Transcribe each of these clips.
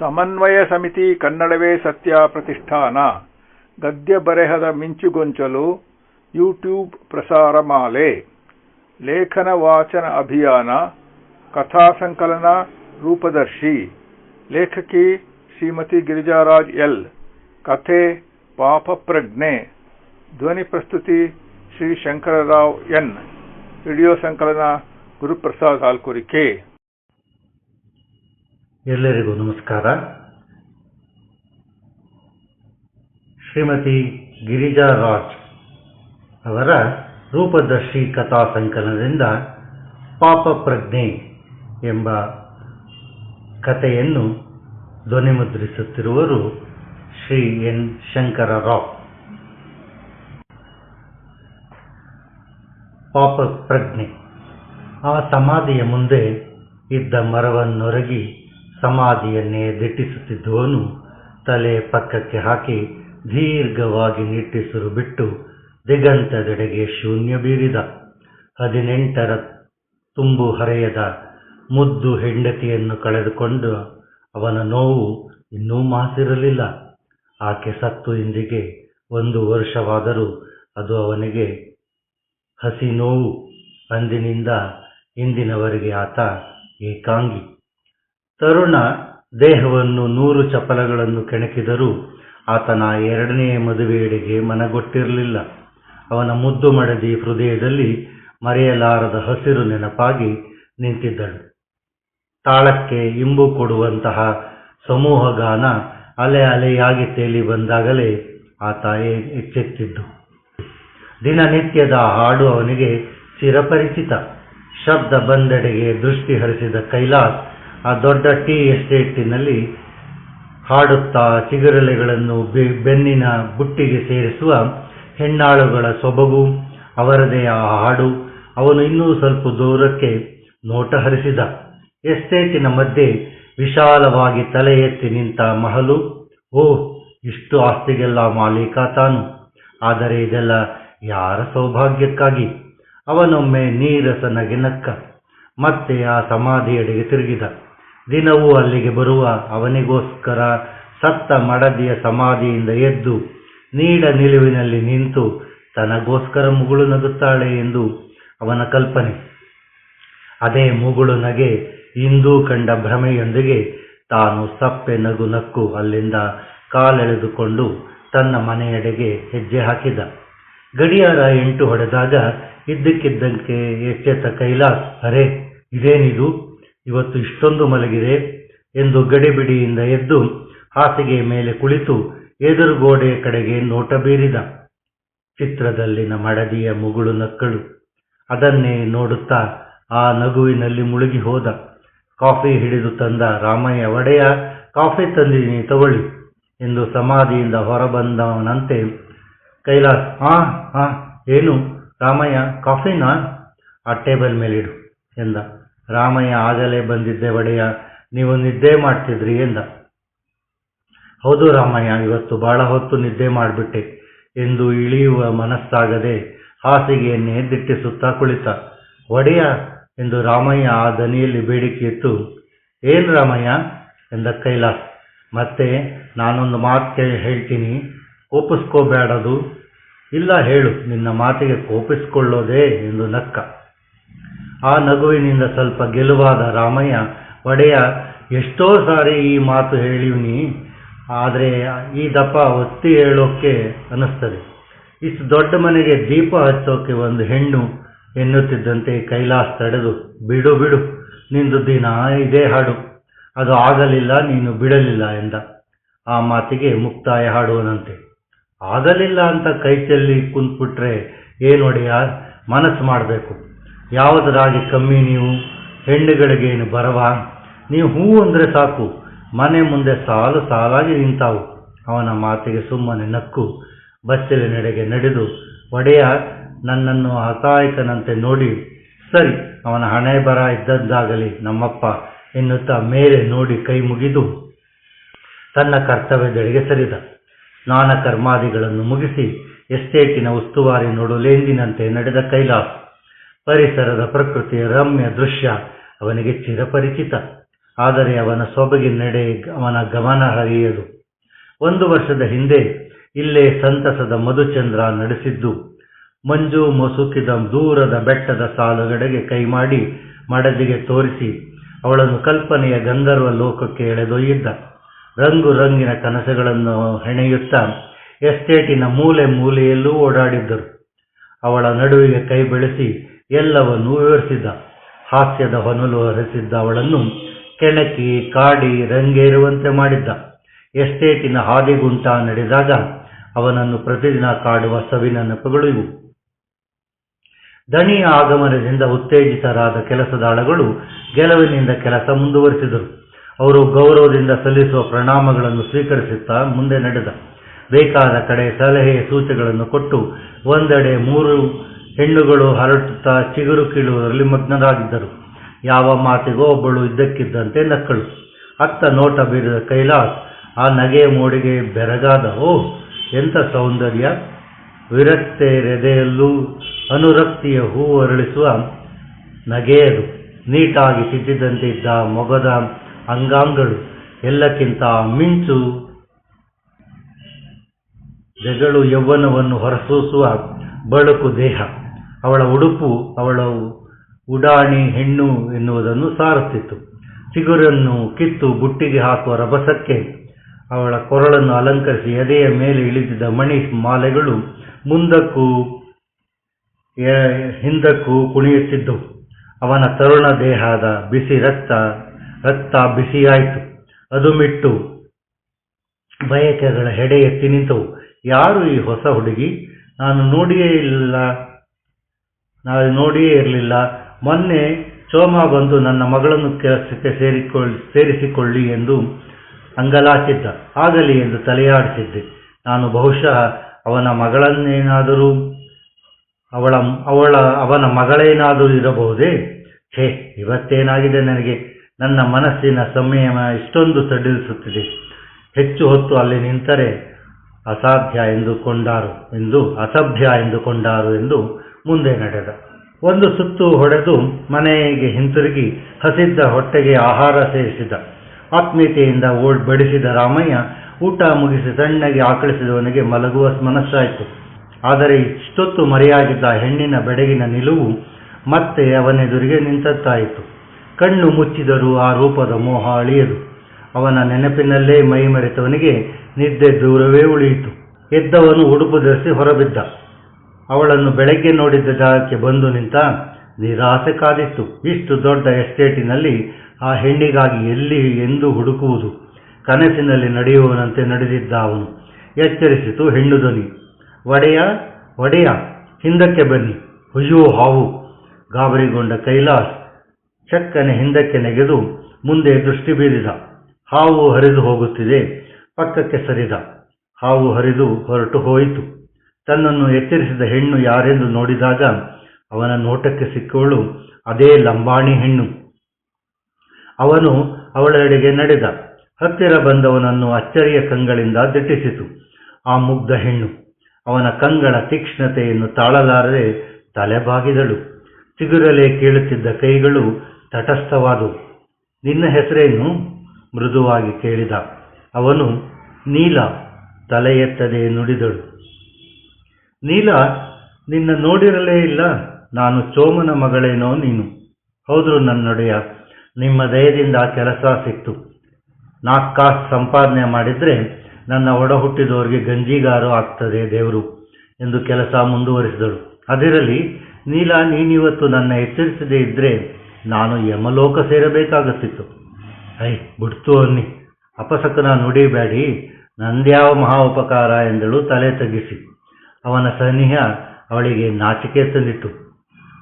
ಸಮನ್ವಯ ಸಮಿತಿ ಕನ್ನಡವೇ ಸತ್ಯ ಪ್ರತಿಷ್ಠಾನ. ಗದ್ಯ ಬರೆಹದ ಮಿಂಚುಗೊಂಚಲು ಯೂಟ್ಯೂಬ್ ಪ್ರಸಾರ ಮಾಲೆ. ಲೇಖನ ವಾಚನ ಅಭಿಯಾನ, ಕಥಾ ಸಂಕಲನ ರೂಪದರ್ಶಿ. ಲೇಖಕಿ ಶ್ರೀಮತಿ ಗಿರಿಜಾರಾಜ್ ಎಲ್. ಕಥೆ ಪಾಪ ಪ್ರಜ್ಞೆ ಧ್ವನಿ ಪ್ರಸ್ತುತಿ ಶ್ರೀ ಶಂಕರರಾವ್ ಎನ್. ವಿಡಿಯೋ ಸಂಕಲನ ಗುರುಪ್ರಸಾದ್ ಹಾಲ್ಕುರಿಕೆ. ಎಲ್ಲರಿಗೂ ನಮಸ್ಕಾರ. ಶ್ರೀಮತಿ ಗಿರಿಜಾ ರಾಜ್ ಅವರ ರೂಪದರ್ಶಿ ಕಥಾ ಸಂಕಲನದಿಂದ ಪಾಪ ಪ್ರಜ್ಞೆ ಎಂಬ ಕಥೆಯನ್ನು ಧ್ವನಿಮುದ್ರಿಸುತ್ತಿರುವರು ಶ್ರೀ ಎನ್ ಶಂಕರ ರಾವ್. ಪಾಪ ಪ್ರಜ್ಞೆ. ಆ ಸಮಾಧಿಯ ಮುಂದೆ ಇದ್ದ ಮರವನ್ನೊರಗಿ ಸಮಾಧಿಯನ್ನೇ ದಿಟ್ಟಿಸುತ್ತಿದ್ದುವನು ತಲೆ ಪಕ್ಕಕ್ಕೆ ಹಾಕಿ ದೀರ್ಘವಾಗಿ ನಿಟ್ಟಿಸಿರು ಬಿಟ್ಟು ದಿಗಂತದೆಡೆಗೆ ಶೂನ್ಯ ಬೀರಿದ. ಹದಿನೆಂಟರ ತುಂಬು ಹರೆಯದ ಮುದ್ದು ಹೆಂಡತಿಯನ್ನು ಕಳೆದುಕೊಂಡು ಅವನ ನೋವು ಇನ್ನೂ ಮಾಸಿರಲಿಲ್ಲ. ಆಕೆ ಸತ್ತು ಇಂದಿಗೆ ಒಂದು ವರ್ಷವಾದರೂ ಅದು ಅವನಿಗೆ ಹಸಿ ನೋವು. ಅಂದಿನಿಂದ ಇಂದಿನವರೆಗೆ ಆತ ಏಕಾಂಗಿ. ತರುಣ ದೇಹವನ್ನು ನೂರು ಚಪಲಗಳನ್ನು ಕೆಣಕಿದರೂ ಆತನ ಎರಡನೆಯ ಮದುವೆಯಡೆಗೆ ಮನಗೊಟ್ಟಿರಲಿಲ್ಲ. ಅವನ ಮುದ್ದು ಮಡದಿ ಹೃದಯದಲ್ಲಿ ಮರೆಯಲಾರದ ಹಸಿರು ನೆನಪಾಗಿ ನಿಂತಿದ್ದಳು. ತಾಳಕ್ಕೆ ಇಂಬು ಕೊಡುವಂತಹ ಸಮೂಹಗಾನ ಅಲೆ ಅಲೆಯಾಗಿ ತೇಲಿ ಬಂದಾಗಲೇ ಆತ ಎಚ್ಚೆತ್ತಿದ್ದು. ದಿನನಿತ್ಯದ ಹಾಡು ಅವನಿಗೆ ಚಿರಪರಿಚಿತ. ಶಬ್ದ ಬಂದೆಡೆಗೆ ದೃಷ್ಟಿ ಹರಿಸಿದ ಕೈಲಾಸ್ ಆ ದೊಡ್ಡ ಟೀ ಎಸ್ಟೇಟಿನಲ್ಲಿ ಹಾಡುತ್ತಾ ಚಿಗುರಲೆಗಳನ್ನು ಬೆನ್ನಿನ ಬುಟ್ಟಿಗೆ ಸೇರಿಸುವ ಹೆಣ್ಣಾಳುಗಳ ಸೊಬಗು, ಅವರದೇ ಆ ಹಾಡು. ಅವನು ಇನ್ನೂ ಸ್ವಲ್ಪ ದೂರಕ್ಕೆ ನೋಟ ಹರಿಸಿದ. ಎಸ್ಟೇಟಿನ ಮಧ್ಯೆ ವಿಶಾಲವಾಗಿ ತಲೆ ಎತ್ತಿ ನಿಂತ ಮಹಲು, ಓ, ಇಷ್ಟು ಆಸ್ತಿಗೆಲ್ಲ ಮಾಲೀಕ ತಾನು. ಆದರೆ ಇದೆಲ್ಲ ಯಾರ ಸೌಭಾಗ್ಯಕ್ಕಾಗಿ? ಅವನೊಮ್ಮೆ ನೀರಸ ನಕ್ಕ ಮತ್ತೆ ಆ ಸಮಾಧಿಯೆಡೆಗೆ ತಿರುಗಿದ. ದಿನವೂ ಅಲ್ಲಿಗೆ ಬರುವ ಅವನಿಗೋಸ್ಕರ ಸತ್ತ ಮಡದಿಯ ಸಮಾಧಿಯಿಂದ ಎದ್ದು ನೀಡ ನಿಲುವಿನಲ್ಲಿ ನಿಂತು ತನಗೋಸ್ಕರ ಮುಗುಳು ನಗುತ್ತಾಳೆ ಎಂದು ಅವನ ಕಲ್ಪನೆ. ಅದೇ ಮುಗುಳು ನಗೆ ಇಂದೂ ಕಂಡ ಭ್ರಮೆಯೊಂದಿಗೆ ತಾನು ಸಪ್ಪೆ ನಗು ನಕ್ಕು ಅಲ್ಲಿಂದ ಕಾಲೆಳೆದುಕೊಂಡು ತನ್ನ ಮನೆಯೆಡೆಗೆ ಹೆಜ್ಜೆ ಹಾಕಿದ. ಗಡಿಯಾರ ಎಂಟು ಹೊಡೆದಾಗ ಇದ್ದಕ್ಕಿದ್ದಂತೆ ಎಚ್ಚೆತ್ತ ಕೈಲಾಸ್, ಅರೆ, ಇದೇನಿದು? ಇವತ್ತು ಇಷ್ಟೊಂದು ಮಲಗಿದೆ ಎಂದು ಗಡಿಬಿಡಿಯಿಂದ ಎದ್ದು ಹಾಸಿಗೆ ಮೇಲೆ ಕುಳಿತು ಎದುರುಗೋಡೆಯ ಕಡೆಗೆ ನೋಟ ಬೀರಿದ. ಚಿತ್ರದಲ್ಲಿನ ಮಡದಿಯ ಮುಗುಳು ನಕ್ಕಳು. ಅದನ್ನೇ ನೋಡುತ್ತಾ ಆ ನಗುವಿನಲ್ಲಿ ಮುಳುಗಿ ಹೋದ. ಕಾಫಿ ಹಿಡಿದು ತಂದ ರಾಮಯ್ಯ, ಒಡೆಯ, ಕಾಫಿ ತಂದಿದ್ದೀನಿ, ತಗೊಳ್ಳಿ ಎಂದು ಸಮಾಧಿಯಿಂದ ಹೊರಬಂದವನಂತೆ ಕೈಲಾಸ್ ಹಾ ಹಾ ಏನು ರಾಮಯ್ಯ, ಕಾಫಿನಾ? ಆ ಟೇಬಲ್ ಮೇಲಿಡು ಎಂದ. ರಾಮಯ್ಯ, ಆಗಲೇ ಬಂದಿದ್ದೆ ಒಡೆಯ, ನೀವು ನಿದ್ದೆ ಮಾಡ್ತಿದ್ರಿ ಎಂದ. ಹೌದು ರಾಮಯ್ಯ, ಇವತ್ತು ಬಹಳ ಹೊತ್ತು ನಿದ್ದೆ ಮಾಡಿಬಿಟ್ಟೆ. ಎಂದು ಇಳಿಯುವ ಮನಸ್ಸಾಗದೆ ಹಾಸಿಗೆಯನ್ನೇ ದಿಟ್ಟಿಸುತ್ತಾ ಕುಳಿತ. ಒಡೆಯ ಎಂದು ರಾಮಯ್ಯ ಆ ದನಿಯಲ್ಲಿ ಬೇಡಿಕೆ ಇತ್ತು ಏನು ರಾಮಯ್ಯ? ಎಂದ ಕೈಲಾಸ್. ಮತ್ತೆ ನಾನೊಂದು ಮಾತು ಹೇಳ್ತೀನಿ ಕೋಪಿಸ್ಕೋಬೇಡದು ಇಲ್ಲ ಹೇಳು, ನಿನ್ನ ಮಾತಿಗೆ ಕೋಪಿಸ್ಕೊಳ್ಳೋದೇ ಎಂದು ನಕ್ಕ. ಆ ನಗುವಿನಿಂದ ಸ್ವಲ್ಪ ಗೆಲುವಾದ ರಾಮಯ್ಯ ಒಡೆಯ ಎಷ್ಟೋ ಸಾರಿ ಈ ಮಾತು ಹೇಳಿವ್ನಿ, ಆದರೆ ಈ ದಪ್ಪ ಒತ್ತಿ ಹೇಳೋಕ್ಕೆ ಅನ್ನಿಸ್ತದೆ. ಇಷ್ಟು ದೊಡ್ಡ ಮನೆಗೆ ದೀಪ ಹಚ್ಚೋಕೆ ಒಂದು ಹೆಣ್ಣು ಎನ್ನುತ್ತಿದ್ದಂತೆ ಕೈಲಾಸ್ ತಡೆದು, ಬಿಡು ಬಿಡು, ನಿಂದು ದಿನ ಇದೇ ಹಾಡು. ಅದು ಆಗಲಿಲ್ಲ, ನೀನು ಬಿಡಲಿಲ್ಲ ಎಂದ. ಆ ಮಾತಿಗೆ ಮುಕ್ತಾಯ ಹಾಡುವನಂತೆ. ಆಗಲಿಲ್ಲ ಅಂತ ಕೈ ಚೆಲ್ಲಿ ಕುಂತ್ಬಿಟ್ರೆ ಏನೊಡೆಯ ಮನಸ್ಸು ಮಾಡಬೇಕು. ಯಾವುದರಾಗಿ ಕಮ್ಮಿ ನೀವು? ಹೆಣ್ಣುಗಳಿಗೇನು ಬರವ? ನೀವು ಹೂ ಅಂದರೆ ಸಾಕು. ಮನೆ ಮುಂದೆ ಸಾಲು ಸಾಲಾಗಿ ನಿಂತಾವು. ಅವನ ಮಾತಿಗೆ ಸುಮ್ಮನೆ ನಕ್ಕು. ಬಚ್ಚಲಿನೆಡೆಗೆ ನಡೆದು, ಒಡೆಯ ನನ್ನನ್ನು ಹತಾಯಕನಂತೆ ನೋಡಿ, ಸರಿ, ಅವನ ಹಣೆ ಬರ ಇದ್ದದ್ದಾಗಲಿ ನಮ್ಮಪ್ಪ ಎನ್ನುತ್ತಾ ಮೇಲೆ ನೋಡಿ ಕೈ ಮುಗಿದು, ತನ್ನ ಕರ್ತವ್ಯದೆಡೆಗೆ ಸರಿದ. ಸ್ನಾನ ಕರ್ಮಾದಿಗಳನ್ನು ಮುಗಿಸಿ ಎಸ್ಟೇಟಿನ ಉಸ್ತುವಾರಿ ನೋಡಲೆಂದಿನಂತೆ ನಡೆದ ಕೈಲಾಸ್. ಪರಿಸರದ ಪ್ರಕೃತಿಯ ರಮ್ಯ ದೃಶ್ಯ ಅವನಿಗೆ ಚಿರಪರಿಚಿತ. ಆದರೆ ಅವನ ಸೊಬಗಿನೆಡೆ ಅವನ ಗಮನ ಹರಿಯದು. ಒಂದು ವರ್ಷದ ಹಿಂದೆ ಇಲ್ಲೇ ಸಂತಸದ ಮಧುಚಂದ್ರ ನಡೆಸಿದ್ದು. ಮಂಜು ಮುಸುಕಿದ ದೂರದ ಬೆಟ್ಟದ ಸಾಲುಗಡೆಗೆ ಕೈಮಾಡಿ ಮಡದಿಗೆ ತೋರಿಸಿ ಅವಳನ್ನು ಕಲ್ಪನೆಯ ಗಂಧರ್ವ ಲೋಕಕ್ಕೆ ಎಳೆದೊಯ್ಯಿದ್ದ. ರಂಗು ರಂಗಿನ ಕನಸುಗಳನ್ನು ಹೆಣೆಯುತ್ತಾ ಎಸ್ಟೇಟಿನ ಮೂಲೆ ಮೂಲೆಯಲ್ಲೂ ಓಡಾಡಿದ್ದರು. ಅವಳ ನಡುವಿಗೆ ಕೈ ಬೆಳೆಸಿ ಎಲ್ಲವನ್ನೂ ವಿವರಿಸಿದ್ದ ಹಾಸ್ಯದ ಹೊನಲು ಹರಿಸಿದ್ದ ಅವಳನ್ನು ಕೆಣಕಿ, ಕಾಡಿ ರಂಗೇರುವಂತೆ ಮಾಡಿದ್ದ. ಎಸ್ಟೇಟಿನ ಹಾದಿಗುಂಟ ನಡೆದಾಗ ಅವನನ್ನು ಪ್ರತಿದಿನ ಕಾಡುವ ಸವಿನ ನೆನಪುಗಳು ಇವು. ದಣಿಯ ಆಗಮನದಿಂದ ಉತ್ತೇಜಿತರಾದ ಕೆಲಸದಾಳಗಳು ಗೆಲುವಿನಿಂದ ಕೆಲಸ ಮುಂದುವರಿಸಿದರು. ಅವರು ಗೌರವದಿಂದ ಸಲ್ಲಿಸುವ ಪ್ರಣಾಮಗಳನ್ನು ಸ್ವೀಕರಿಸುತ್ತಾ ಮುಂದೆ ನಡೆದ. ಬೇಕಾದ ಕಡೆ ಸಲಹೆ ಸೂಚನೆಗಳನ್ನು ಕೊಟ್ಟು ಒಂದೆಡೆ ಮೂರು ಹೆಣ್ಣುಗಳು ಹರಟುತ್ತಾ ಚಿಗುರು ಕೀಳುವುದರಲ್ಲಿ ಮಗ್ನರಾಗಿದ್ದರು. ಯಾವ ಮಾತಿಗೋ ಒಬ್ಬಳು ಇದ್ದಕ್ಕಿದ್ದಂತೆ ನಕ್ಕಳು. ಅತ್ತ ನೋಟ ಬೀರಿದ ಕೈಲಾಸ್, ಆ ನಗೆಯ ಮೋಡಿಗೆ ಬೆರಗಾದ ಓ ಎಂಥ ಸೌಂದರ್ಯ? ವಿರಕ್ತೆರೆದೆಯಲ್ಲೂ ಅನುರಕ್ತಿಯ ಹೂ ಅರಳಿಸುವ ನಗೆಯದು ನೀಟಾಗಿ ತಿದ್ದಿದಂತೆ ಇದ್ದ ಮೊಗದ ಅಂಗಾಂಗಗಳು ಎಲ್ಲಕ್ಕಿಂತ ಮಿಂಚು ಜಗಳು ಯೌವನವನ್ನು ಹೊರಸೂಸುವ ಬಳುಕು ದೇಹ. ಅವಳ ಉಡುಪು, ಅವಳ ಉಡಾಣಿ ಹೆಣ್ಣು ಎನ್ನುವುದನ್ನು ಸಾರುತ್ತಿತ್ತು. ಚಿಗುರನ್ನು ಕಿತ್ತು ಬುಟ್ಟಿಗೆ ಹಾಕುವ ರಭಸಕ್ಕೆ ಅವಳ ಕೊರಳನ್ನು ಅಲಂಕರಿಸಿ ಎದೆಯ ಮೇಲೆ ಇಳಿದಿದ್ದ ಮಣಿ ಮಾಲೆಗಳು ಮುಂದಕ್ಕೂ ಹಿಂದಕ್ಕೂ ಕುಣಿಯುತ್ತಿದ್ದವು ಅವನ ತರುಣ ದೇಹದ ಬಿಸಿ ರಕ್ತ ರಕ್ತ ಬಿಸಿಯಾಯಿತು. ಅದು ಮಿಟ್ಟು ಬಯಕೆಗಳ ಹೆಡೆ ಎತ್ತಿ ನಿಂತವು. ಯಾರು ಈ ಹೊಸ ಹುಡುಗಿ? ನಾನು ನೋಡಿಯೇ ಇಲ್ಲ. ನಾನು ನೋಡಿಯೇ ಇರಲಿಲ್ಲ. ಮೊನ್ನೆ ಚೋಮ ಬಂದು ನನ್ನ ಮಗಳನ್ನು ಕೆಲಸಕ್ಕೆ ಸೇರಿಕೊಳ್ಳಿ ಸೇರಿಸಿಕೊಳ್ಳಿ ಎಂದು ಅಂಗಲಾಚಿದ್ದ. ಆಗಲಿ ಎಂದು ತಲೆಯಾಡಿಸಿದ್ದೆ. ನಾನು ಬಹುಶಃ ಅವನ ಮಗಳನ್ನೇನಾದರೂ ಅವಳ ಅವಳ ಅವನ ಮಗಳೇನಾದರೂ ಇರಬಹುದೇ? ಹೇ ಇವತ್ತೇನಾಗಿದೆ ನನಗೆ? ನನ್ನ ಮನಸ್ಸಿನ ಸಂಯಮ ಇಷ್ಟೊಂದು ಸಡಿಲಿಸುತ್ತಿದೆ ಹೆಚ್ಚು ಹೊತ್ತು ಅಲ್ಲಿ ನಿಂತರೆ ಅಸಾಧ್ಯ ಎಂದುಕೊಂಡಾರು ಎಂದು ಅಸಭ್ಯ ಎಂದುಕೊಂಡಾರು ಎಂದು ಮುಂದೆ ನಡೆದ. ಒಂದು ಸುತ್ತು ಹೊಡೆದು ಮನೆಗೆ ಹಿಂತಿರುಗಿ ಹಸಿದ್ದ ಹೊಟ್ಟೆಗೆ ಆಹಾರ ಸೇವಿಸಿದ. ಆತ್ಮೀಯತೆಯಿಂದ ಓಡ್ ಬಡಿಸಿದ ರಾಮಯ್ಯ ಊಟ ಮುಗಿಸಿ ಸಣ್ಣಗೆ ಆಕಳಿಸಿದವನಿಗೆ ಮಲಗುವ ಮನಸ್ಸಾಯಿತು. ಆದರೆ ಇಷ್ಟೊತ್ತು ಮರೆಯಾಗಿದ್ದ ಹೆಣ್ಣಿನ ಬೆಡಗಿನ ನಿಲುವು ಮತ್ತೆ ಅವನೆದುರಿಗೆ ನಿಂತದ್ದಾಯಿತು ಕಣ್ಣು ಮುಚ್ಚಿದರೂ ಆ ರೂಪದ ಮೋಹ ಅಳಿಯದು. ಅವನ ನೆನಪಿನಲ್ಲೇ ಮೈ ಮರೆತವನಿಗೆ ನಿದ್ದೆ ದೂರವೇ ಉಳಿಯಿತು. ಎದ್ದವನು ಉಡುಪು ಧರಿಸಿ ಹೊರಬಿದ್ದ. ಅವಳನ್ನು ಬೆಳಗ್ಗೆ ನೋಡಿದ್ದ ಜಾಗಕ್ಕೆ ಬಂದು ನಿಂತ, ನಿರಾಸೆ ಕಾದಿತ್ತು. ಇಷ್ಟು ದೊಡ್ಡ ಎಸ್ಟೇಟಿನಲ್ಲಿ ಆ ಹೆಣ್ಣಿಗಾಗಿ ಎಲ್ಲಿ ಎಂದು ಹುಡುಕುವುದು. ಕನಸಿನಲ್ಲಿ ನಡೆಯುವವನಂತೆ ನಡೆದಿದ್ದ ಅವನು. ಎಚ್ಚರಿಸಿತು ಹೆಣ್ಣು ಧ್ವನಿ. ಒಡೆಯ ಒಡೆಯ, ಹಿಂದಕ್ಕೆ ಬನ್ನಿ. ಅಯ್ಯೋ ಹಾವು. ಗಾಬರಿಗೊಂಡ ಕೈಲಾಸ್ ಚಕ್ಕನೆ ಹಿಂದಕ್ಕೆ ನೆಗೆದು ಮುಂದೆ ದೃಷ್ಟಿ ಬೀರಿದ. ಹಾವು ಹರಿದು ಹೋಗುತ್ತಿದೆ, ಪಕ್ಕಕ್ಕೆ ಸರಿದ. ಹಾವು ಹರಿದು ಹೊರಟು ಹೋಯಿತು. ತನ್ನನ್ನು ಎಚ್ಚರಿಸಿದ ಹೆಣ್ಣು ಯಾರೆಂದು ನೋಡಿದಾಗ ಅವನ ನೋಟಕ್ಕೆ ಸಿಕ್ಕವಳು, ಅದೇ ಲಂಬಾಣಿ ಹೆಣ್ಣು. ಅವನು ಅವಳೆಡೆಗೆ ನಡೆದ. ಹತ್ತಿರ ಬಂದವನನ್ನು ಅಚ್ಚರಿಯ ಕಂಗಳಿಂದ ದಿಟ್ಟಿಸಿತು. ಆ ಮುಗ್ಧ ಹೆಣ್ಣು ಅವನ ಕಂಗಳ ತೀಕ್ಷ್ಣತೆಯನ್ನು ತಾಳಲಾರದೆ ತಲೆಬಾಗಿದಳು. ಚಿಗುರಲೆ ಕೇಳುತ್ತಿದ್ದ ಕೈಗಳು ತಟಸ್ಥವಾದವು. ನಿನ್ನ ಹೆಸರೇನು? ಮೃದುವಾಗಿ ಕೇಳಿದ. ಅವನು, ನೀಲ. ತಲೆ ಎತ್ತದೆ ನುಡಿದಳು. ನೀಲ, ನಿನ್ನ ನೋಡಿರಲೇ ಇಲ್ಲ. ನಾನು ಚೋಮನ ಮಗಳೇನೋ ನೀನು. ಹೌದ್ರು ನನ್ನೊಡೆಯ, ನಿಮ್ಮ ದಯದಿಂದ ಕೆಲಸ ಸಿಕ್ತು. ನಾಲ್ಕು ಕಾಸು ಸಂಪಾದನೆ ಮಾಡಿದ್ರೆ ನನ್ನ ಒಡ ಹುಟ್ಟಿದವರಿಗೆ ಗಂಜಿಗಾರು ಆಗ್ತದೆ ದೇವರು ಎಂದು ಕೆಲಸ ಮುಂದುವರಿಸಿದಳು ಅದಿರಲಿ, ನೀಲ, ನೀನಿವತ್ತು ನನ್ನ ಎಚ್ಚರಿಸದೇ ಇದ್ರೆ ನಾನು ಯಮಲೋಕ ಸೇರಬೇಕಾಗುತ್ತಿತ್ತು. ಐ ಬಿಡ್ತು ಅನ್ನಿ. ಅಪಸಕನ ನುಡಿಬೇಡಿ ನಂದ್ಯಾವ ಮಹಾ ಉಪಕಾರ ಎಂದಳು ತಲೆ ತಗ್ಗಿಸಿ. ಅವನ ಸನಿಹ ಅವಳಿಗೆ ನಾಚಿಕೆ ತಂದಿತು.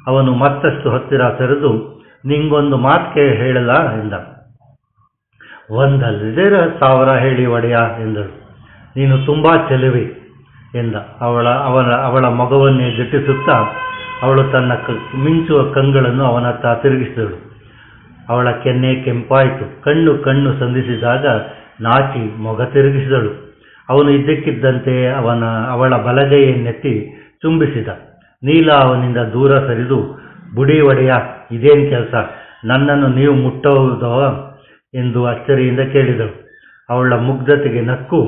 ಅವನು ಮತ್ತಷ್ಟು ಹತ್ತಿರ ಸರಿದು ನಿಂಗೊಂದು ಮಾತು ಕೇ ಹೇಳಲ್ಲ ಎಂದ. ಒಂದಲ್ಲದೇ ಸಾವಿರ ಹೇಳಿ ಒಡೆಯ ಎಂದಳು. ನೀನು ತುಂಬ ಚೆಲುವೆ ಎಂದ. ಅವಳ, ಅವನ, ಅವಳ ಮಗವನ್ನೇ ದಿಟ್ಟಿಸುತ್ತಾ ಅವಳು ತನ್ನ ಕ, ಮಿಂಚುವ ಕಂಗಳನ್ನು ಅವನತ್ತ ತಿರುಗಿಸಿದಳು. ಅವಳ ಕೆನ್ನೆ ಕೆಂಪಾಯಿತು. ಕಣ್ಣು ಕಣ್ಣು ಸಂಧಿಸಿದಾಗ ನಾಚಿ ಮೊಗ ತಿರುಗಿಸಿದಳು. ಅವನು ಇದ್ದಕ್ಕಿದ್ದಂತೆ ಅವನ, ಅವಳ ಬಲಗೈಯನ್ನೆತ್ತಿ ಚುಂಬಿಸಿದ ನೀಲ ಅವನಿಂದ ದೂರ ಸರಿದು, ಬುಡಿ ಒಡೆಯ, ಇದೇನು ಕೆಲಸ? ನನ್ನನ್ನು ನೀವು ಮುಟ್ಟೋದೋ? ಎಂದು ಅಚ್ಚರಿಯಿಂದ ಕೇಳಿದಳು. ಅವಳ ಮುಗ್ಧತೆಗೆ ನಕ್ಕು,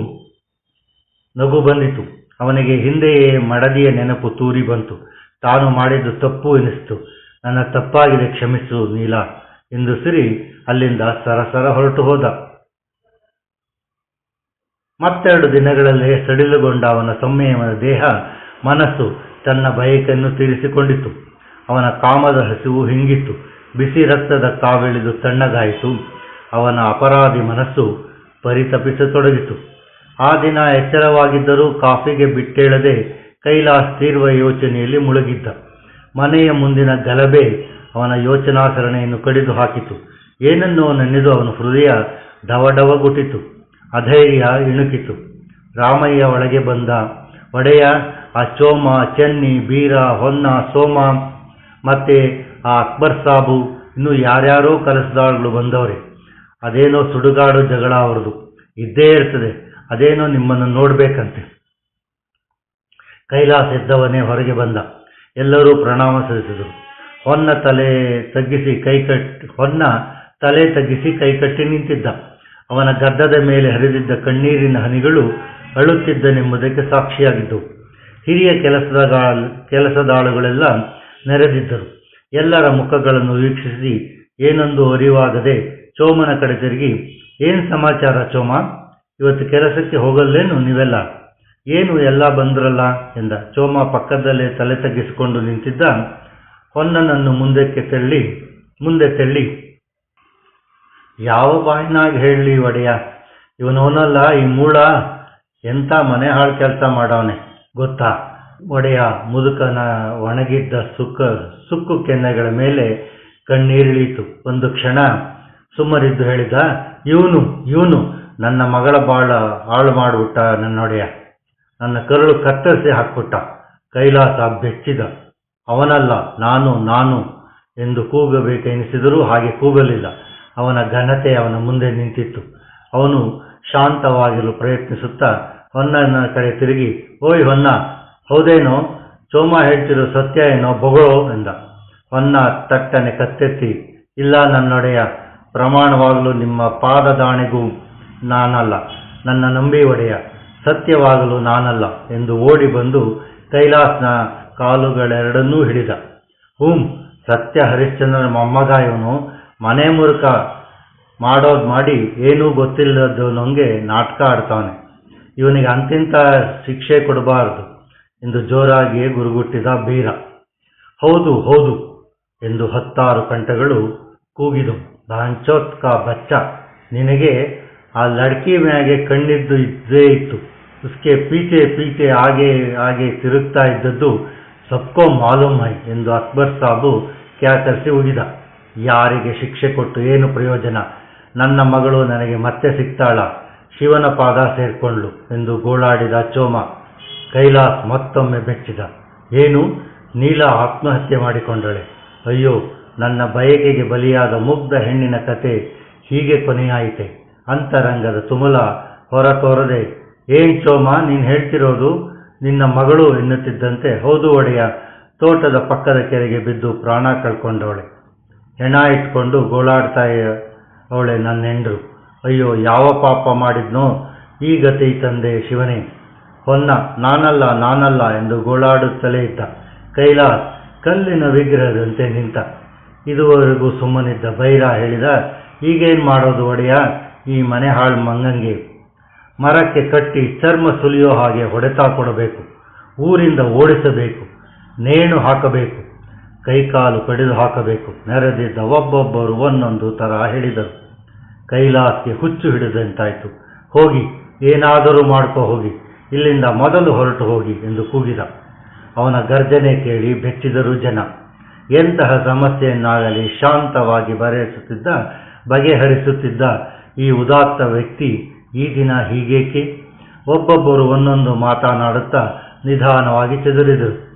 ನಗು ಬಂದಿತು. ಅವನಿಗೆ ಹಿಂದೆಯೇ ಮಡದಿಯ ನೆನಪು ತೂರಿ ಬಂತು. ತಾನು ಮಾಡಿದ್ದು ತಪ್ಪು ಎನಿಸಿತು. ನನ್ನ ತಪ್ಪಾಗಿದೆ, ಕ್ಷಮಿಸು ನೀಲ ಎಂದು ಸಿರಿ ಅಲ್ಲಿಂದ ಸರಸರ ಹೊರಟು ಹೋದ. ಮತ್ತೆರಡು ದಿನಗಳಲ್ಲೇ ಸಡಿಲುಗೊಂಡ ಅವನ ಸಂಯಮದ ದೇಹ ಮನಸ್ಸು ತನ್ನ ಬಯಕೆಯನ್ನು ತೀರಿಸಿಕೊಂಡಿತು. ಅವನ ಕಾಮದ ಹಸಿವು ಹಿಂಗಿತ್ತು. ಬಿಸಿ ರಕ್ತದ ಕಾವಿಳಿದು ತಣ್ಣಗಾಯಿತು. ಅವನ ಅಪರಾಧಿ ಮನಸ್ಸು ಪರಿತಪಿಸತೊಡಗಿತು. ಆ ದಿನ ಎಚ್ಚರವಾಗಿದ್ದರೂ ಕಾಫಿಗೆ ಬಿಟ್ಟೇಳದೆ ಕೈಲಾಸ್ ತೀರ್ವ ಯೋಚನೆಯಲ್ಲಿ ಮುಳುಗಿದ್ದ. ಮನೆಯ ಮುಂದಿನ ಗಲಭೆ ಅವನ ಯೋಚನಾಸರಣೆಯನ್ನು ಕಡಿದು ಹಾಕಿತು ಏನನ್ನೋ ನೆನೆದು ಅವನ ಹೃದಯ ಡವಡವಗುಟ್ಟಿತು ಅಧೈರ್ಯ ಇಣುಕಿತು. ರಾಮಯ್ಯ ಒಳಗೆ ಬಂದ, ಒಡೆಯ, ಆ ಚೋಮ, ಚೆನ್ನಿ, ಬೀರ, ಹೊನ್ನ, ಸೋಮ, ಮತ್ತೆ ಆ ಅಕ್ಬರ್ ಸಾಬು, ಇನ್ನೂ ಯಾರ್ಯಾರೋ ಕಲಸದಾಳುಗಳು ಬಂದವ್ರೆ. ಅದೇನೋ ಸುಡುಗಾಡು ಜಗಳ ಅವ್ರದ್ದು ಇದ್ದೇ ಇರ್ತದೆ. ಅದೇನೋ ನಿಮ್ಮನ್ನು ನೋಡಬೇಕಂತೆ. ಕೈಲಾಸ ಎದ್ದವನೇ ಹೊರಗೆ ಬಂದ. ಎಲ್ಲರೂ ಪ್ರಣಾಮ ಸಲ್ಲಿಸಿದರು. ಹೊನ್ನ ತಲೆ ತಗ್ಗಿಸಿ ಕೈ ಕಟ್ಟಿ, ಹೊನ್ನ ತಲೆ ತಗ್ಗಿಸಿ ಕೈ ಕಟ್ಟಿ ನಿಂತಿದ್ದ. ಅವನ ಗದ್ದದ ಮೇಲೆ ಹರಿದಿದ್ದ ಕಣ್ಣೀರಿನ ಹನಿಗಳು ಅಳುತ್ತಿದ್ದನೆಂಬುದಕ್ಕೆ ಸಾಕ್ಷಿಯಾಗಿದ್ದವು ಹಿರಿಯ ಕೆಲಸದ ಕೆಲಸದಾಳುಗಳೆಲ್ಲ ನೆರೆದಿದ್ದರು. ಎಲ್ಲರ ಮುಖಗಳನ್ನು ವೀಕ್ಷಿಸಿ ಏನೊಂದು ಅರಿವಾಗದೆ ಚೋಮನ ಕಡೆ ತಿರುಗಿ, ಏನು ಸಮಾಚಾರ ಚೋಮ? ಇವತ್ತು ಕೆಲಸಕ್ಕೆ ಹೋಗಲ್ಲೇನು ನೀವೆಲ್ಲ? ಏನು ಎಲ್ಲ ಬಂದ್ರಲ್ಲ? ಎಂದ. ಚೋಮ ಪಕ್ಕದಲ್ಲೇ ತಲೆ ತಗ್ಗಿಸಿಕೊಂಡು ನಿಂತಿದ್ದ ಹೊನ್ನನನ್ನು ಮುಂದಕ್ಕೆ ತಳ್ಳಿ, ಮುಂದೆ ತೆಳ್ಳಿ ಯಾವ ಬಾಯಿನಾಗ ಹೇಳಲಿ ಒಡೆಯ? ಇವನವನಲ್ಲ ಈ ಮೂಳ. ಎಂಥ ಮನೆ ಹಾಳು ಕೆಲಸ ಮಾಡವನೆ? ಗೊತ್ತಾ? ಒಡೆಯ, ಮುದುಕನ ಒಣಗಿದ್ದ ಸುಕ್ಕ, ಸುಕ್ಕು ಕೆನ್ನೆಗಳ ಮೇಲೆ ಕಣ್ಣೀರಿಳಿಯಿತು. ಒಂದು ಕ್ಷಣ ಸುಮ್ಮರಿದ್ದು ಹೇಳಿದ, ಇವನು ಇವನು, ನನ್ನ ಮಗಳ ಬಾಳ ಹಾಳು ಮಾಡಿಬಿಟ್ಟ ನನ್ನೊಡೆಯ ನನ್ನ ಕರುಳು ಕತ್ತರಿಸಿ ಹಾಕ್ಬಿಟ್ಟ. ಕೈಲಾಸ ಬೆಚ್ಚಿದ. ಅವನಲ್ಲ, ನಾನು ನಾನು ಎಂದು ಕೂಗಬೇಕೆನಿಸಿದರೂ ಹಾಗೆ ಕೂಗಲಿಲ್ಲ. ಅವನ ಘನತೆ ಅವನ ಮುಂದೆ ನಿಂತಿತ್ತು. ಅವನು ಶಾಂತವಾಗಿರಲು ಪ್ರಯತ್ನಿಸುತ್ತಾ ಹೊನ್ನನ ಕಡೆ ತಿರುಗಿ, ಓಯ್ ಹೊನ್ನ, ಹೌದೇನೋ? ಚೋಮ ಹೇಳ್ತಿರೋ ಸತ್ಯ ಏನೋ? ಬೊಗಳೋ? ಎಂದ. ಹೊನ್ನ ತಟ್ಟನೆ ಕತ್ತೆತ್ತಿ, ಇಲ್ಲ ನನ್ನೊಡೆಯ, ಪ್ರಮಾಣವಾಗಲು ನಿಮ್ಮ ಪಾದದಾಣೆಗೂ ನಾನಲ್ಲ. ನನ್ನ ನಂಬಿ ಒಡೆಯ ಸತ್ಯವಾಗಲು ನಾನಲ್ಲ ಎಂದು ಓಡಿ ಬಂದು ಕೈಲಾಸ್ನ ಕಾಲುಗಳೆರಡನ್ನೂ ಹಿಡಿದ. ಹೂಂ, ಸತ್ಯ ಹರಿಶ್ಚಂದ್ರನ ಮೊಮ್ಮಗ ಇವನು ಮನೆ ಮುರುಕ ಮಾಡೋದು ಮಾಡಿ ಏನೂ ಗೊತ್ತಿಲ್ಲದವನಂಗೆ ನಾಟಕ ಆಡ್ತಾನೆ ಇವನಿಗೆ ಅಂತಿಂತ ಶಿಕ್ಷೆ ಕೊಡಬಾರದು. ಎಂದು ಜೋರಾಗಿಯೇ ಗುರುಗುಟ್ಟಿದ ಬೀರ. ಹೌದು ಹೌದು ಎಂದು ಹತ್ತಾರು ಕಂಠಗಳು ಕೂಗಿದು ದಾಂಚೋತ್ಕ ಬಚ್ಚ, ನಿನಗೆ ಆ ಲಡ್ಕಿ ಮ್ಯಾಗೆ ಕಣ್ಣಿದ್ದು ಇದ್ದೇ ಇತ್ತು. ಉಸ್ಕೆ ಪೀಚೆ ಪೀಚೆ ಹಾಗೆ ಹಾಗೆ ತಿರುಗ್ತಾ ಇದ್ದದ್ದು ಸಬ್ಕೋ ಮಾಲೂಮ್ ಎಂದು ಅಕ್ಬರ್ ಸಾಬು ಕ್ಯಾಕರಿಸಿ ಉಗಿದ. ಯಾರಿಗೆ ಶಿಕ್ಷೆ ಕೊಟ್ಟು ಏನು ಪ್ರಯೋಜನ? ನನ್ನ ಮಗಳು ನನಗೆ ಮತ್ತೆ ಸಿಗ್ತಾಳ ಶಿವನ ಪಾದ ಸೇರ್ಕೊಂಡ್ಲು ಎಂದು ಗೋಳಾಡಿದ ಚೋಮ ಕೈಲಾಸ್ ಮತ್ತೊಮ್ಮೆ ಬೆಚ್ಚಿದ ಏನು? ನೀಲ ಆತ್ಮಹತ್ಯೆ ಮಾಡಿಕೊಂಡಳೆ. ಅಯ್ಯೋ, ನನ್ನ ಬಯಕೆಗೆ ಬಲಿಯಾದ ಮುಗ್ಧ ಹೆಣ್ಣಿನ ಕತೆ ಹೀಗೆ ಕೊನೆಯಾಯಿತೆ. ಅಂತರಂಗದ ತುಮಲ ಹೊರತೋರದೆ ಏನ್ ಚೋಮ, ನೀನು ಹೇಳ್ತಿರೋದು? ನಿನ್ನ ಮಗಳು ಎನ್ನುತ್ತಿದ್ದಂತೆ ಹೌದು ಒಡೆಯ, ತೋಟದ ಪಕ್ಕದ ಕೆರೆಗೆ ಬಿದ್ದು ಪ್ರಾಣ ಕಳ್ಕೊಂಡವಳೆ. ಹೆಣ ಇಟ್ಕೊಂಡು ಗೋಳಾಡ್ತಾ ಅವಳೆ ನನ್ನ ಹೆಂಡ್ರು. ಅಯ್ಯೋ, ಯಾವ ಪಾಪ ಮಾಡಿದ್ನೋ? ಈ ಗತಿ ತಂದೆ ಶಿವನೇ. ಹೊನ್ನ, ನಾನಲ್ಲ ನಾನಲ್ಲ ಎಂದು ಗೋಳಾಡುತ್ತಲೇ ಇದ್ದ. ಕೈಲಾಸ್, ಕಲ್ಲಿನ ವಿಗ್ರಹದಂತೆ ನಿಂತ. ಇದುವರೆಗೂ ಸುಮ್ಮನಿದ್ದ ಬೈರ ಹೇಳಿದ, ಈಗೇನು ಮಾಡೋದು ಒಡೆಯ? ಈ ಮನೆ ಹಾಳು ಮಂಗಂಗೆ. ಮರಕ್ಕೆ ಕಟ್ಟಿ ಚರ್ಮ ಸುಲಿಯೋ ಹಾಗೆ ಹೊಡೆತ ಕೊಡಬೇಕು. ಊರಿಂದ ಓಡಿಸಬೇಕು. ನೇಣು ಹಾಕಬೇಕು. ಕೈಕಾಲು ಕಡಿದು ಹಾಕಬೇಕು. ನೆರೆದಿದ್ದ ಒಬ್ಬೊಬ್ಬರು ಒಂದೊಂದು ಥರ ಹೇಳಿದರು. ಕೈಲಾಸ್ಗೆ ಹುಚ್ಚು ಹಿಡಿದಂತಾಯಿತು. ಹೋಗಿ, ಏನಾದರೂ ಮಾಡ್ಕೋ ಹೋಗಿ. ಇಲ್ಲಿಂದ ಮೊದಲು ಹೊರಟು ಹೋಗಿ ಎಂದು ಕೂಗಿದ. ಅವನ ಗರ್ಜನೆ ಕೇಳಿ ಬೆಚ್ಚಿದರು ಜನ. ಎಂತಹ ಸಮಸ್ಯೆಯನ್ನಾಗಲಿ ಶಾಂತವಾಗಿ ಬರೆಯಿಸುತ್ತಿದ್ದ ಬಗೆಹರಿಸುತ್ತಿದ್ದ ಈ ಉದಾತ್ತ ವ್ಯಕ್ತಿ ಈ ದಿನ ಹೀಗೇಕೆ? ಒಬ್ಬೊಬ್ಬರು ಒಂದೊಂದು ಮಾತನಾಡುತ್ತಾ ನಿಧಾನವಾಗಿ ಚದುರಿದರು.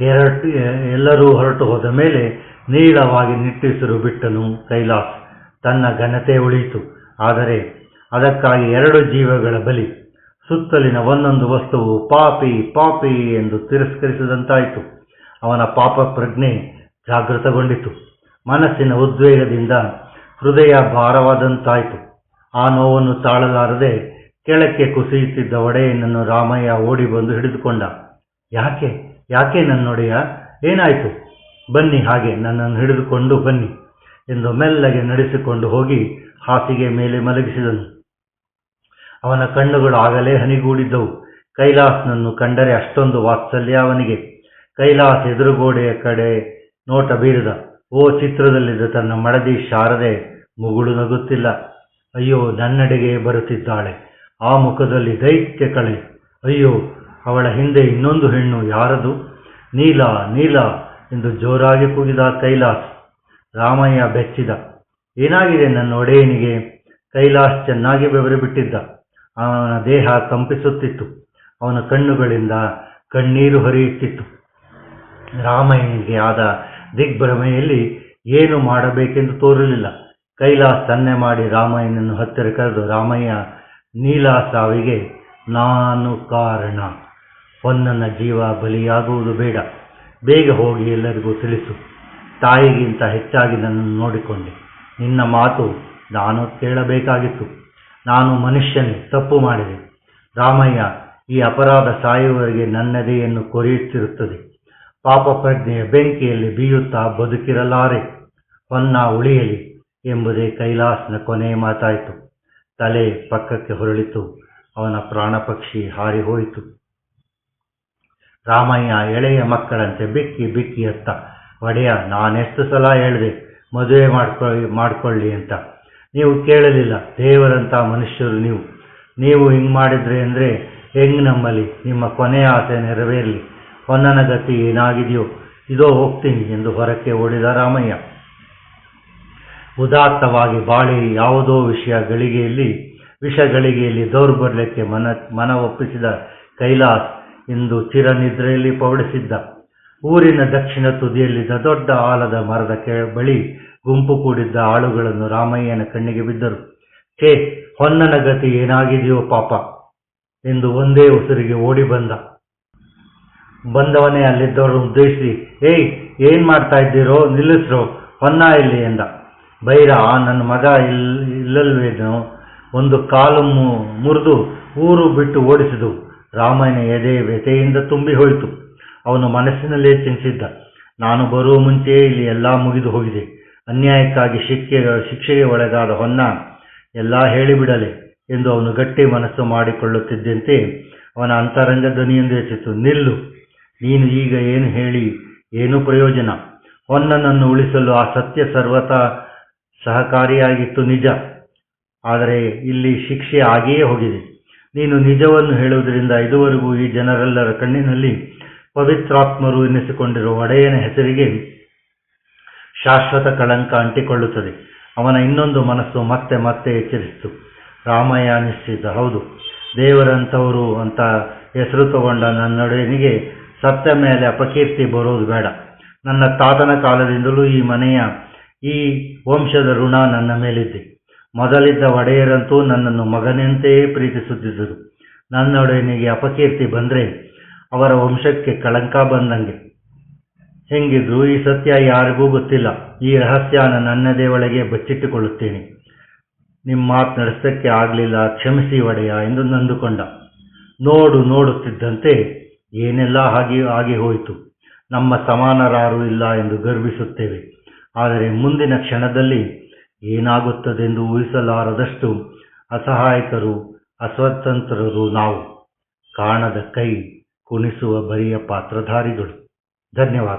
ಎರಡು ಎಲ್ಲರೂ ಹೊರಟು ಹೋದ ಮೇಲೆ ನೀಳವಾಗಿ ನಿಟ್ಟಿಸಿರು ಬಿಟ್ಟನು ಕೈಲಾಸ್. ತನ್ನ ಘನತೆ ಉಳಿಯಿತು. ಆದರೆ ಅದಕ್ಕಾಗಿ ಎರಡು ಜೀವಗಳ ಬಲಿ, ಸುತ್ತಲಿನ ಒಂದೊಂದು ವಸ್ತುವು ಪಾಪಿ ಪಾಪಿ ಎಂದು ತಿರಸ್ಕರಿಸಿದಂತಾಯಿತು. ಅವನ ಪಾಪ ಪ್ರಜ್ಞೆ ಜಾಗೃತಗೊಂಡಿತು. ಮನಸ್ಸಿನ ಉದ್ವೇಗದಿಂದ ಹೃದಯ ಭಾರವಾದಂತಾಯಿತು. ಆ ನೋವನ್ನು ತಾಳಲಾರದೆ ಕೆಳಕ್ಕೆ ಕುಸಿಯುತ್ತಿದ್ದ ಒಡೆಯನನ್ನು ರಾಮಯ್ಯ ಓಡಿ ಬಂದು ಹಿಡಿದುಕೊಂಡ. ಯಾಕೆ? ಯಾಕೆ ನನ್ನೊಡೆಯ ಏನಾಯಿತು? ಬನ್ನಿ ಹಾಗೆ ನನ್ನನ್ನು ಹಿಡಿದುಕೊಂಡು ಬನ್ನಿ ಎಂದು ಮೆಲ್ಲಗೆ ನಡೆಸಿಕೊಂಡು ಹೋಗಿ ಹಾಸಿಗೆ ಮೇಲೆ ಮಲಗಿಸಿದನು. ಅವನ ಕಣ್ಣುಗಳು ಆಗಲೇ ಹನಿಗೂಡಿದ್ದವು. ಕೈಲಾಸ್ನನ್ನು ಕಂಡರೆ ಅಷ್ಟೊಂದು ವಾತ್ಸಲ್ಯ ಅವನಿಗೆ. ಕೈಲಾಸ್ ಎದುರುಗೋಡೆಯ ಕಡೆ ನೋಟ ಬೀರಿದ. ಓ ಚಿತ್ರದಲ್ಲಿದ್ದ ತನ್ನ ಮಡದಿ ಶಾರದೆ ಮುಗುಳು ನಗುತ್ತಿಲ್ಲ. ಅಯ್ಯೋ, ನನ್ನೆಡೆಗೆ ಬರುತ್ತಿದ್ದಾಳೆ. ಆ ಮುಖದಲ್ಲಿ ದೈತ್ಯ ಕಳೆ. ಅಯ್ಯೋ ಅವಳ ಹಿಂದೆ ಇನ್ನೊಂದು ಹೆಣ್ಣು, ಯಾರದು? ನೀಲ ನೀಲ ಎಂದು ಜೋರಾಗಿ ಕೂಗಿದ ಕೈಲಾಸ್ ರಾಮಯ್ಯ ಬೆಚ್ಚಿದ. ಏನಾಗಿದೆ ನನ್ನ ಒಡೆಯನಿಗೆ? ಕೈಲಾಸ್ ಚೆನ್ನಾಗಿ ಬೆವರಿಬಿಟ್ಟಿದ್ದ. ಅವನ ದೇಹ ಕಂಪಿಸುತ್ತಿತ್ತು. ಅವನ ಕಣ್ಣುಗಳಿಂದ ಕಣ್ಣೀರು ಹರಿಯುತ್ತಿತ್ತು. ರಾಮಯ್ಯನಿಗೆ ಆದ ದಿಗ್ಭ್ರಮೆಯಲ್ಲಿ ಏನು ಮಾಡಬೇಕೆಂದು ತೋರಲಿಲ್ಲ. ಕೈಲಾಸ್ ತನ್ನೆ ಮಾಡಿ ರಾಮಯ್ಯನನ್ನು ಹತ್ತಿರ ಕರೆದು, ರಾಮಯ್ಯ ನೀಲಾ ಸಾವಿಗೆ ನಾನು ಕಾರಣ. ಹೊನ್ನನ ಜೀವ ಬಲಿಯಾಗುವುದು ಬೇಡ. ಬೇಗ ಹೋಗಿ ಎಲ್ಲರಿಗೂ ತಿಳಿಸು. ತಾಯಿಗಿಂತ ಹೆಚ್ಚಾಗಿ ನನ್ನನ್ನು ನೋಡಿಕೊಂಡೆ. ನಿನ್ನ ಮಾತು ನಾನು ಕೇಳಬೇಕಾಗಿತ್ತು. ನಾನು ಮನುಷ್ಯನೇ, ತಪ್ಪು ಮಾಡಿದೆ. ರಾಮಯ್ಯ, ಈ ಅಪರಾಧ ಸಾಯುವವರೆಗೆ ನನ್ನದೆಯನ್ನು ಕೊರೆಯುತ್ತಿರುತ್ತದೆ. ಪಾಪ ಪ್ರಜ್ಞೆಯ ಬೆಂಕಿಯಲ್ಲಿ ಬೀಯುತ್ತಾ ಬದುಕಿರಲಾರೆ. ಹೊನ್ನ ಉಳಿಯಲಿ ಎಂಬುದೇ ಕೈಲಾಸ್ನ ಕೊನೆಯ ಮಾತಾಯಿತು. ತಲೆ ಪಕ್ಕಕ್ಕೆ ಹೊರಳಿತು. ಅವನ ಪ್ರಾಣಪಕ್ಷಿ ಹಾರಿ ಹೋಯಿತು. ರಾಮಯ್ಯ ಎಳೆಯ ಮಕ್ಕಳಂತೆ ಬಿಕ್ಕಿ ಬಿಕ್ಕಿ ಅತ್ತ ಒಡೆಯ, ನಾನೆಷ್ಟು ಸಲ ಹೇಳಿದೆ, ಮದುವೆ ಮಾಡ್ಕೊಳ್ಳಿ ಮಾಡಿಕೊಳ್ಳಿ ಅಂತ. ನೀವು ಕೇಳಲಿಲ್ಲ ದೇವರಂಥ ಮನುಷ್ಯರು ನೀವು. ನೀವು ಹಿಂಗೆ ಮಾಡಿದ್ರಿ ಅಂದರೆ ಹೆಂಗ್ ನಮ್ಮಲ್ಲಿ? ನಿಮ್ಮ ಕೊನೆಯ ಆಸೆ ನೆರವೇರಲಿ. ಹೊನ್ನನ ಗತಿ ಏನಾಗಿದೆಯೋ, ಇದೋ ಹೋಗ್ತೀನಿ ಎಂದು ಹೊರಕ್ಕೆ ಓಡಿದ ರಾಮಯ್ಯ. ಉದಾತ್ತವಾಗಿ ಬಾಳಿ ಯಾವುದೋ ವಿಷಯ ಗಳಿಗೆಯಲ್ಲಿ, ವಿಷ ಗಳಿಗೆಯಲ್ಲಿ ದೌರ್ಬಲ್ಯಕ್ಕೆ ಮನ ಮನ ಒಪ್ಪಿಸಿದ ಕೈಲಾಸ್ ಇಂದು ಚಿರನಿದ್ರೆಯಲ್ಲಿ ಪೌಡಿಸಿದ್ದ. ಊರಿನ ದಕ್ಷಿಣ ತುದಿಯಲ್ಲಿದ್ದ ದೊಡ್ಡ ಆಲದ ಮರದ ಕೆ ಬಳಿ ಗುಂಪು ಕೂಡಿದ್ದ ಆಳುಗಳನ್ನು ರಾಮಯ್ಯನ ಕಣ್ಣಿಗೆ ಬಿದ್ದರು. ಛೇ, ಹೊನ್ನನ ಗತಿ ಏನಾಗಿದೆಯೋ ಪಾಪ ಎಂದು ಒಂದೇ ಉಸಿರಿಗೆ ಓಡಿ ಬಂದ. ಬಂದವನೇ ಅಲ್ಲಿದ್ದವರು ಉದ್ದೇಶಿಸಿ, ಏಯ್, ಏನ್ ಮಾಡ್ತಾ ಇದ್ದೀರೋ, ನಿಲ್ಲಿಸ್ರೋ, ಹೊನ್ನ ಇಲ್ಲಿ ಎಂದ. ಬೈರ ನನ್ನ ಮಗ ಇಲ್, ಇಲ್ಲಲ್ವೇನೋ, ಒಂದು ಕಾಲು ಮುರಿದು ಊರು ಬಿಟ್ಟು ಓಡಿಸಿದವು ರಾಮಯ್ಯನ ಎದೆ ವ್ಯಥೆಯಿಂದ ತುಂಬಿ ಹೋಯಿತು. ಅವನು ಮನಸ್ಸಿನಲ್ಲೇ ಚಿಂತಿಸಿದ್ದ. ನಾನು ಬರುವ ಮುಂಚೆಯೇ ಇಲ್ಲಿ ಎಲ್ಲ ಮುಗಿದು ಹೋಗಿದೆ. ಅನ್ಯಾಯಕ್ಕಾಗಿ ಶಿಕ್ಷೆ ಶಿಕ್ಷೆಗೆ ಒಳಗಾದ ಹೊನ್ನ ಎಲ್ಲ ಹೇಳಿಬಿಡಲೆ ಎಂದು ಅವನು ಗಟ್ಟಿ ಮನಸ್ಸು ಮಾಡಿಕೊಳ್ಳುತ್ತಿದ್ದಂತೆ ಅವನ ಅಂತರಂಗ ಧ್ವನಿಯೊಂದು ಹೆಚ್ಚಿತು ನಿಲ್ಲು, ನೀನು ಈಗ ಏನು ಹೇಳಿ ಏನು ಪ್ರಯೋಜನ. ಹೊನ್ನನನ್ನು ಉಳಿಸಲು ಆ ಸತ್ಯ ಸರ್ವತಾ ಸಹಕಾರಿಯಾಗಿತ್ತು ನಿಜ. ಆದರೆ ಇಲ್ಲಿ ಶಿಕ್ಷೆ ಆಗಿಯೇ ಹೋಗಿದೆ. ನೀನು ನಿಜವನ್ನು ಹೇಳುವುದರಿಂದ ಇದುವರೆಗೂ ಈ ಜನರೆಲ್ಲರ ಕಣ್ಣಿನಲ್ಲಿ ಪವಿತ್ರಾತ್ಮರು ಎನಿಸಿಕೊಂಡಿರುವ ಒಡೆಯನ ಹೆಸರಿಗೆ ಶಾಶ್ವತ ಕಳಂಕ ಅಂಟಿಕೊಳ್ಳುತ್ತದೆ. ಅವನ ಇನ್ನೊಂದು ಮನಸ್ಸು ಮತ್ತೆ ಮತ್ತೆ ಎಚ್ಚರಿಸಿತು. ರಾಮಯ್ಯ ನಿಶ್ಚಿತ, ಹೌದು. ದೇವರಂಥವರು ಅಂತ ಹೆಸರು ತಗೊಂಡ ನನ್ನೊಡೆಯನಿಗೆ ಸತ್ಯ ಮೇಲೆ ಅಪಕೀರ್ತಿ ಬರೋದು ಬೇಡ. ನನ್ನ ತಾತನ ಕಾಲದಿಂದಲೂ ಈ ಮನೆಯ ಈ ವಂಶದ ಋಣ ನನ್ನ ಮೇಲಿದೆ. ಮೊದಲಿದ್ದ ಒಡೆಯರಂತೂ ನನ್ನನ್ನು ಮಗನಂತೆಯೇ ಪ್ರೀತಿಸುತ್ತಿದ್ದರು. ನನ್ನೊಡೆಯನಿಗೆ ಅಪಕೀರ್ತಿ ಬಂದರೆ ಅವರ ವಂಶಕ್ಕೆ ಕಳಂಕ ಬಂದಂಗೆ. ಹೆಂಗಿದ್ರು ಈ ಸತ್ಯ ಯಾರಿಗೂ ಗೊತ್ತಿಲ್ಲ. ಈ ರಹಸ್ಯನ ನನ್ನದೇ ಒಳಗೆ ಬಚ್ಚಿಟ್ಟುಕೊಳ್ಳುತ್ತೇನೆ. ನಿಮ್ಮ ಮಾತು ನಡೆಸಕ್ಕೆ ಆಗಲಿಲ್ಲ, ಕ್ಷಮಿಸಿ ಒಡೆಯ ಎಂದು ನಂದುಕೊಂಡ. ನೋಡು ನೋಡುತ್ತಿದ್ದಂತೆ ಏನೆಲ್ಲ ಆಗಿ ಆಗಿ ಹೋಯಿತು. ನಮ್ಮ ಸಮಾನರಾರೂ ಇಲ್ಲ ಎಂದು ಗರ್ವಿಸುತ್ತೇವೆ. ಆದರೆ ಮುಂದಿನ ಕ್ಷಣದಲ್ಲಿ ಏನಾಗುತ್ತದೆಂದು ಊಹಿಸಲಾರದಷ್ಟು ಅಸಹಾಯಕರು ಅಸ್ವತಂತ್ರರು ನಾವು ಕಾಣದ ಕೈ ಕುಣಿಸುವ ಬರಿಯ ಪಾತ್ರಧಾರಿಗಳು. ಧನ್ಯವಾದ.